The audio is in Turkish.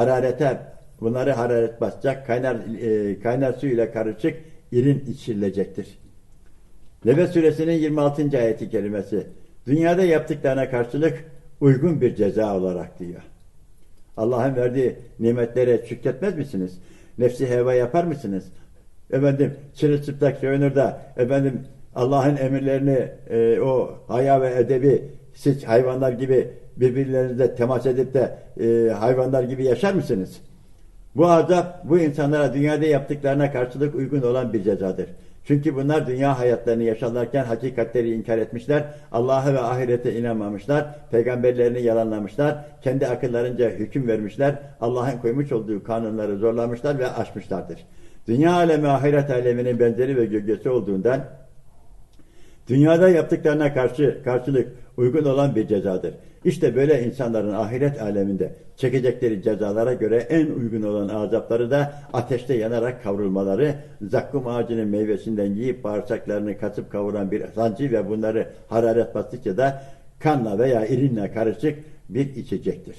hararete bunları hararet basacak kaynar e, kaynar su ile karışık irin içirilecektir. Nebe suresinin 26. ayeti kerimesi dünyada yaptıklarına karşılık uygun bir ceza olarak diyor. Allah'ın verdiği nimetlere şükretmez misiniz? Nefsi heva yapar mısınız? Efendim çırılçıplak soyunur da efendim Allah'ın emirlerini e, o haya ve edebi siz hayvanlar gibi birbirlerinizle temas edip de e, hayvanlar gibi yaşar mısınız? Bu azap bu insanlara dünyada yaptıklarına karşılık uygun olan bir cezadır. Çünkü bunlar dünya hayatlarını yaşarlarken hakikatleri inkar etmişler, Allah'a ve ahirete inanmamışlar, peygamberlerini yalanlamışlar, kendi akıllarınca hüküm vermişler, Allah'ın koymuş olduğu kanunları zorlamışlar ve aşmışlardır. Dünya alemi ahiret aleminin benzeri ve gölgesi olduğundan Dünyada yaptıklarına karşı karşılık uygun olan bir cezadır. İşte böyle insanların ahiret aleminde çekecekleri cezalara göre en uygun olan azapları da ateşte yanarak kavrulmaları, zakkum ağacının meyvesinden yiyip bağırsaklarını kasıp kavuran bir sancı ve bunları hararet bastıkça da kanla veya irinle karışık bir içecektir.